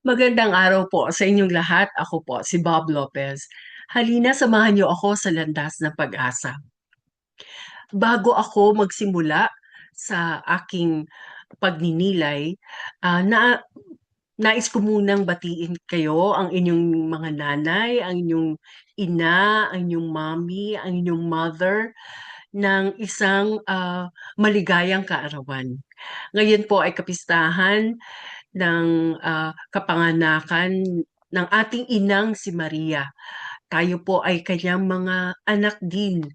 Magandang araw po sa inyong lahat. Ako po si Bob Lopez. Halina samahan niyo ako sa landas ng pag-asa. Bago ako magsimula sa aking pagninilay, ah, na nais ko munang batiin kayo, ang inyong mga nanay, ang inyong ina, ang inyong mommy, ang inyong mother ng isang ah, maligayang kaarawan. Ngayon po ay kapistahan ng ah, kapanganakan ng ating inang si Maria. Tayo po ay kanyang mga anak din.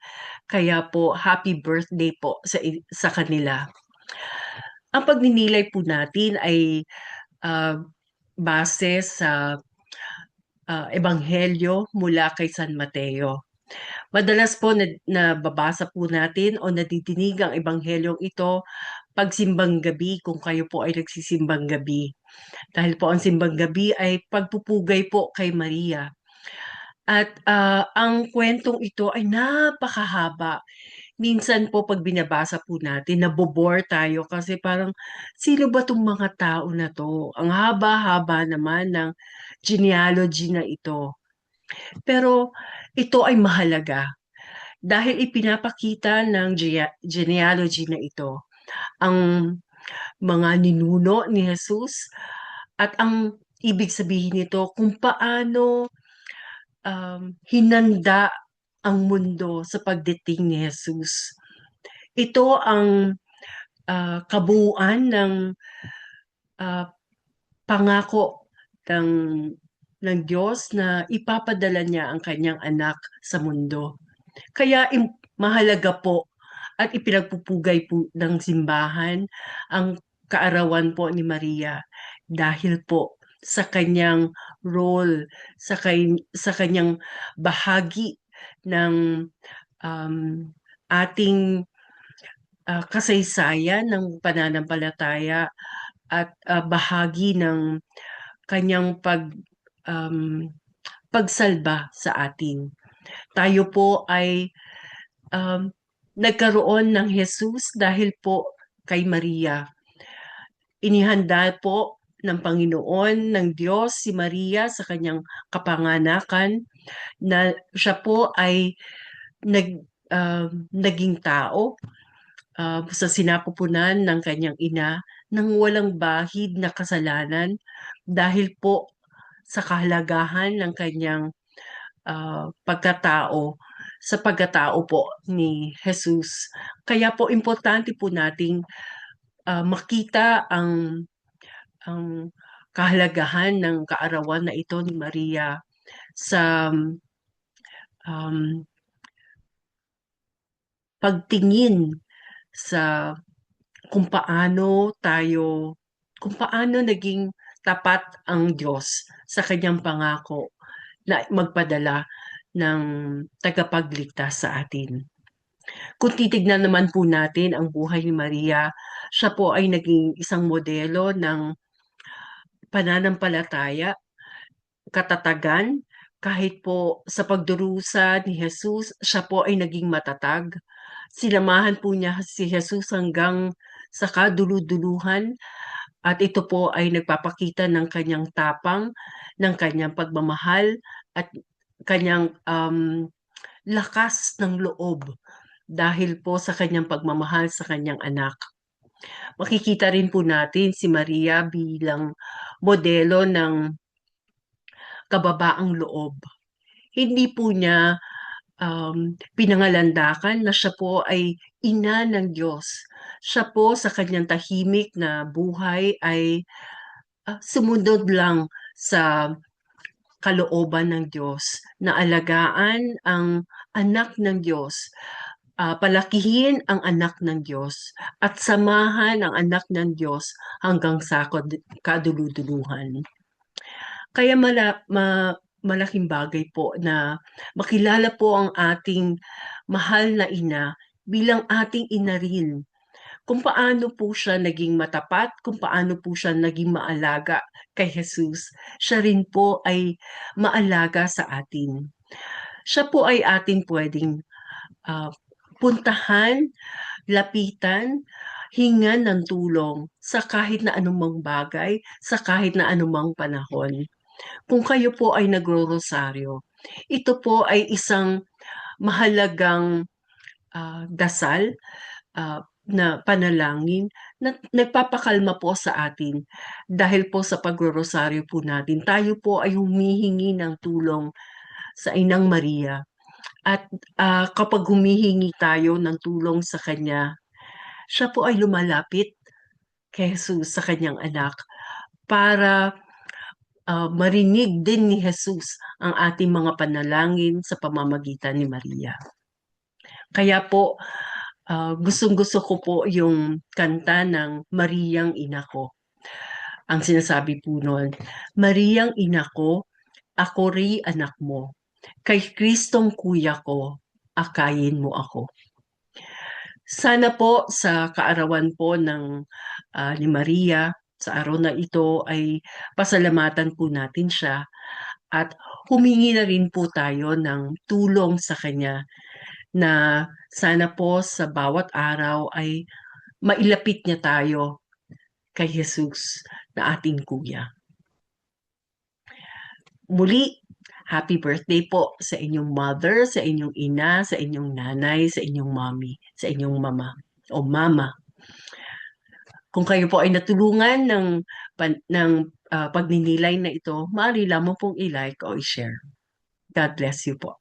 Kaya po happy birthday po sa sa kanila. Ang pagninilay po natin ay ah, base sa ah, ebanghelyo mula kay San Mateo. Madalas po na, nababasa po natin o nadidinig ang ebanghelyong ito pagsimbang gabi kung kayo po ay nagsisimbang gabi. Dahil po ang simbang gabi ay pagpupugay po kay Maria. At ah, ang kwentong ito ay napakahaba. Minsan po 'pag binabasa po natin nabo-bore tayo kasi parang, "Sino ba 'tong mga tao na 'to?" Ang haba-haba naman ng genealogy na ito. Pero ito ay mahalaga dahil ipinapakita ng genealogy na ito ang mga ninuno ni Jesus at ang ibig sabihin nito kung paano, um, hinanda ang mundo sa pagdating ni Jesus. Ito ang ah, kabuuan ng ah, pangako ng ng Diyos na ipapadala niya ang kanyang anak sa mundo. Kaya im- mahalaga po at ipinagpupugay po ng simbahan ang kaarawan po ni Maria dahil po sa kanyang role, sa, kay, sa kanyang bahagi ng um, ating ah, kasaysayan ng pananampalataya at ah, bahagi ng kanyang pag um, pagsalba sa atin. Tayo po ay um, nagkaroon ng Jesus dahil po kay Maria. Inihanda po ng Panginoon, ng Diyos, si Maria sa kanyang kapanganakan na siya po ay nag, um, naging tao uh, sa sinapupunan ng kanyang ina nang walang bahid na kasalanan dahil po sa kahalagahan ng kanyang ah, pagkatao sa pagkatao po ni Jesus. Kaya po importante po nating ah, makita ang ang kahalagahan ng kaarawan na ito ni Maria sa um, pagtingin sa kung paano tayo, kung paano naging tapat ang Diyos sa kanyang pangako na magpadala ng tagapagligtas sa atin. Kung titignan naman po natin ang buhay ni Maria, siya po ay naging isang modelo ng pananampalataya, katatagan, kahit po sa pagdurusa ni Jesus, siya po ay naging matatag. Sinamahan po niya si Jesus hanggang sa kaduluduluhan at ito po ay nagpapakita ng kanyang tapang, ng kanyang pagmamahal at kanyang um, lakas ng loob dahil po sa kanyang pagmamahal sa kanyang anak. Makikita rin po natin si Maria bilang modelo ng kababaang loob. Hindi po niya um, pinangalandakan na siya po ay ina ng Diyos. Siya po sa kanyang tahimik na buhay ay uh, sumunod lang sa kalooban ng Diyos na alagaan ang anak ng Diyos, uh, palakihin ang anak ng Diyos at samahan ang anak ng Diyos hanggang sa kaduluduluhan. Kaya mala, ma, malaking bagay po na makilala po ang ating mahal na ina bilang ating ina rin kung paano po siya naging matapat, kung paano po siya naging maalaga kay Jesus, siya rin po ay maalaga sa atin. Siya po ay ating pwedeng uh, puntahan, lapitan, hingan ng tulong sa kahit na anumang bagay, sa kahit na anumang panahon. Kung kayo po ay nagro-rosaryo, ito po ay isang mahalagang ah, dasal ah, na panalangin na nagpapakalma po sa atin dahil po sa pagro-rosaryo po natin tayo po ay humihingi ng tulong sa Inang Maria at ah, kapag humihingi tayo ng tulong sa Kanya siya po ay lumalapit kay Jesus sa Kanyang anak para ah, marinig din ni Jesus ang ating mga panalangin sa pamamagitan ni Maria. Kaya po, ah, gustong-gusto ko po yung kanta ng Mariyang Ina ko. Ang sinasabi po nun, Mariyang Ina ko, ako ri anak mo. Kay Kristong kuya ko, akayin mo ako. Sana po sa kaarawan po ng ah, ni Maria, sa araw na ito ay pasalamatan po natin siya at humingi na rin po tayo ng tulong sa kanya na sana po sa bawat araw ay mailapit niya tayo kay Jesus na ating kuya. Muli, happy birthday po sa inyong mother, sa inyong ina, sa inyong nanay, sa inyong mommy, sa inyong mama o mama. Kung kayo po ay natulungan ng, pan- ng ah, pagninilay na ito, maaari lamang pong i-like o i-share. God bless you po.